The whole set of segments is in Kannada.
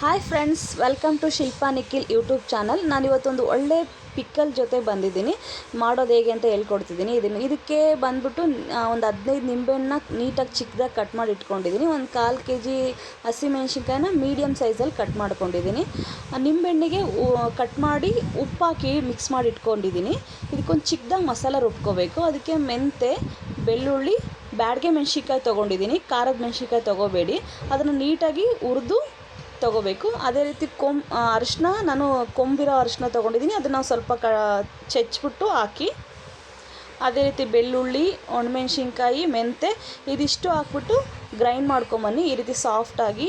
Hi friends welcome to Shilpa Nikhil YouTube channel ನಾನಿವತ್ತೊಂದು ಒಳ್ಳೆ ಪಿಕ್ಕಲ್ ಜೊತೆ ಬಂದಿದ್ದೀನಿ. ಮಾಡೋದು ಹೇಗೆ ಅಂತ ಹೇಳ್ಕೊಡ್ತಿದ್ದೀನಿ. ಇದನ್ನು ಇದಕ್ಕೆ ಬಂದ್ಬಿಟ್ಟು ಒಂದು ಹದಿನೈದು ನಿಂಬೆಹಣ್ಣ ನೀಟಾಗಿ ಚಿಕ್ಕದಾಗಿ ಕಟ್ ಮಾಡಿ ಇಟ್ಕೊಂಡಿದ್ದೀನಿ. ಒಂದು ಕಾಲು ಕೆ ಜಿ ಹಸಿಮೆಣ್ಸಿನ್ಕಾಯಿನ ಮೀಡಿಯಮ್ ಸೈಜಲ್ಲಿ ಕಟ್ ಮಾಡ್ಕೊಂಡಿದ್ದೀನಿ. ನಿಂಬೆಹಣ್ಣಿಗೆ ಕಟ್ ಮಾಡಿ ಉಪ್ಪಾಕಿ ಮಿಕ್ಸ್ ಮಾಡಿ ಇಟ್ಕೊಂಡಿದ್ದೀನಿ. ಇದಕ್ಕೊಂದು ಚಿಕ್ಕದಾಗಿ ಮಸಾಲ ರುಬ್ಕೋಬೇಕು. ಅದಕ್ಕೆ ಮೆಂತೆ ಬೆಳ್ಳುಳ್ಳಿ, ಬ್ಯಾಡ್ಗೆ ಮೆಣ್ಸಿನ್ಕಾಯಿ ತೊಗೊಂಡಿದ್ದೀನಿ. ಖಾರದ ಮೆಣ್ಸಿನ್ಕಾಯಿ ತೊಗೋಬೇಡಿ. ಅದನ್ನು ನೀಟಾಗಿ ಹುರಿದು ತೊಗೋಬೇಕು. ಅದೇ ರೀತಿ ಕೊಂ ಅರಿಶಿನ ನಾನು ಕೊಂಬಿರೋ ಅರಿಶಿನ ತೊಗೊಂಡಿದ್ದೀನಿ. ಅದನ್ನು ಸ್ವಲ್ಪ ಕ, ಚೆಚ್ಬಿಟ್ಟು ಹಾಕಿ, ಅದೇ ರೀತಿ ಬೆಳ್ಳುಳ್ಳಿ, ಒಣಮೆಣ್ಸಿನ್ಕಾಯಿ ಮೆಂತೆ ಇದಿಷ್ಟು ಹಾಕ್ಬಿಟ್ಟು ಗ್ರೈಂಡ್ ಮಾಡ್ಕೊಂಬನ್ನಿ. ಈ ರೀತಿ ಸಾಫ್ಟಾಗಿ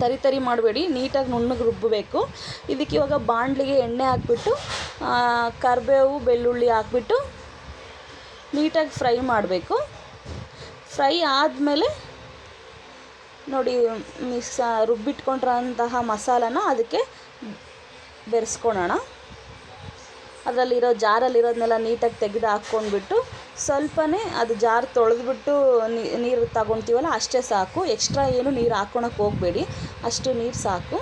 ತರಿ ತರಿ ಮಾಡಬೇಡಿ. ನೀಟಾಗಿ ನುಣ್ಣಗೆ ರುಬ್ಬಬೇಕು. ಇದಕ್ಕೆ ಇವಾಗ ಬಾಣಲಿಗೆ ಎಣ್ಣೆ ಹಾಕ್ಬಿಟ್ಟು ಕರಿಬೇವು, ಬೆಳ್ಳುಳ್ಳಿ ಹಾಕ್ಬಿಟ್ಟು ನೀಟಾಗಿ ಫ್ರೈ ಮಾಡಬೇಕು. ಫ್ರೈ ಆದಮೇಲೆ ನೋಡಿ ಮಿಕ್ಸ ರುಬ್ಬಿಟ್ಕೊಂಡಿರೋಂತಹ ಮಸಾಲನ ಅದಕ್ಕೆ ಬೆರೆಸ್ಕೊಳೋಣ. ಅದರಲ್ಲಿರೋ ಜಾರಲ್ಲಿರೋದನ್ನೆಲ್ಲ ನೀಟಾಗಿ ತೆಗೆದು ಹಾಕ್ಕೊಂಡ್ಬಿಟ್ಟು ಸ್ವಲ್ಪನೇ ಅದು ಜಾರ್ ತೊಳೆದ್ಬಿಟ್ಟು ನೀರು ತಗೊತೀವಲ್ಲ ಅಷ್ಟೇ ಸಾಕು. ಎಕ್ಸ್ಟ್ರಾ ಏನು ನೀರು ಹಾಕ್ಕೊಳಕ್ಕೆ ಹೋಗಬೇಡಿ. ಅಷ್ಟು ನೀರು ಸಾಕು.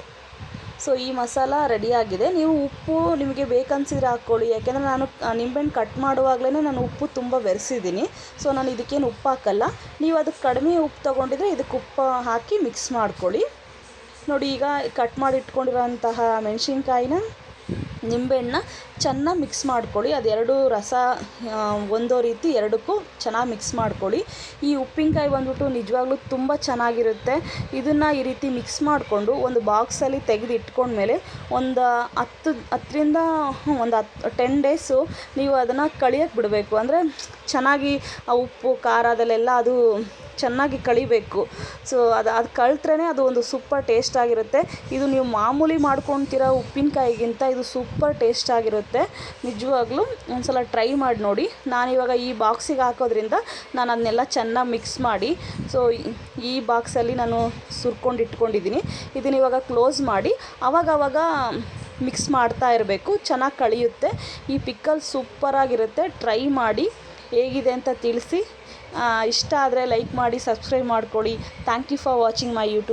ಸೊ ಈ ಮಸಾಲ ರೆಡಿಯಾಗಿದೆ ನೀವು ಉಪ್ಪು ನಿಮಗೆ ಬೇಕನ್ಸಿದ್ರೆ ಹಾಕ್ಕೊಳ್ಳಿ. ಯಾಕೆಂದರೆ ನಾನು ನಿಂಬೆಹಣ್ಣು ಕಟ್ ಮಾಡುವಾಗಲೇ ನಾನು ಉಪ್ಪು ತುಂಬ ಬೆರೆಸಿದ್ದೀನಿ. ಸೊ ನಾನು ಇದಕ್ಕೇನು ಉಪ್ಪು ಹಾಕಲ್ಲ. ನೀವು ಅದಕ್ಕೆ ಕಡಿಮೆ ಉಪ್ಪು ತೊಗೊಂಡಿದ್ರೆ ಇದಕ್ಕೆ ಉಪ್ಪು ಹಾಕಿ ಮಿಕ್ಸ್ ಮಾಡ್ಕೊಳ್ಳಿ. ನೋಡಿ, ಈಗ ಕಟ್ ಮಾಡಿ ಇಟ್ಕೊಂಡಿರೋಂತಹ ಮೆಣಸಿನ್ಕಾಯಿನ ನಿಂಬೆಹಣ್ಣನ್ನ ಚೆನ್ನಾಗಿ ಮಿಕ್ಸ್ ಮಾಡ್ಕೊಳ್ಳಿ. ಅದೆರಡು ರಸ ಒಂದೋ ರೀತಿ ಎರಡಕ್ಕೂ ಚೆನ್ನಾಗಿ ಮಿಕ್ಸ್ ಮಾಡ್ಕೊಳ್ಳಿ. ಈ ಉಪ್ಪಿನಕಾಯಿ ಬಂದ್ಬಿಟ್ಟು ನಿಜವಾಗ್ಲೂ ತುಂಬ ಚೆನ್ನಾಗಿರುತ್ತೆ. ಇದನ್ನು ಈ ರೀತಿ ಮಿಕ್ಸ್ ಮಾಡಿಕೊಂಡು ಒಂದು ಬಾಕ್ಸಲ್ಲಿ ತೆಗೆದು ಇಟ್ಕೊಂಡ್ಮೇಲೆ ಒಂದು ಹತ್ತು, ಹತ್ತರಿಂದ ಒಂದು ಹತ್ತು ಟೆನ್ ಡೇಸು ನೀವು ಅದನ್ನು ಕಳಿಯಕ್ಕೆ ಬಿಡಬೇಕು. ಅಂದರೆ ಚೆನ್ನಾಗಿ ಆ ಉಪ್ಪು, ಖಾರ ಅದಲ್ಲೆಲ್ಲ ಅದು ಚೆನ್ನಾಗಿ ಕಳಿಬೇಕು. ಸೊ ಅದು ಅದು ಕಳ್ತ್ರೇ ಅದು ಒಂದು ಸೂಪರ್ ಟೇಸ್ಟ್ ಆಗಿರುತ್ತೆ. ಇದು ನೀವು ಮಾಮೂಲಿ ಮಾಡ್ಕೊತಿರೋ ಉಪ್ಪಿನಕಾಯಿಗಿಂತ ಇದು ಸೂಪರ್ ಟೇಸ್ಟ್ ಆಗಿರುತ್ತೆ. ನಿಜವಾಗ್ಲೂ ಒಂದು ಸಲ ಟ್ರೈ ಮಾಡಿ ನೋಡಿ. ನಾನಿವಾಗ ಈ ಬಾಕ್ಸಿಗೆ ಹಾಕೋದ್ರಿಂದ ನಾನು ಅದನ್ನೆಲ್ಲ ಚೆನ್ನಾಗಿ ಮಿಕ್ಸ್ ಮಾಡಿ, ಸೊ ಈ ಬಾಕ್ಸಲ್ಲಿ ನಾನು ಸುರ್ಕೊಂಡು ಇಟ್ಕೊಂಡಿದ್ದೀನಿ. ಇದನ್ನ ಇವಾಗ ಕ್ಲೋಸ್ ಮಾಡಿ ಅವಾಗವಾಗ ಮಿಕ್ಸ್ ಮಾಡ್ತಾ ಇರಬೇಕು, ಚೆನ್ನಾಗಿ ಕಳಿಯುತ್ತೆ. ಈ ಪಿಕ್ಕಲ್ ಸೂಪರಾಗಿರುತ್ತೆ ಟ್ರೈ ಮಾಡಿ, ಹೇಗಿದೆ ಅಂತ ತಿಳಿಸಿ. ಇಷ್ಟ ಆದರೆ ಲೈಕ್ ಮಾಡಿ, ಸಬ್ಸ್ಕ್ರೈಬ್ ಮಾಡ್ಕೊಳ್ಳಿ. Thank you for watching my YouTube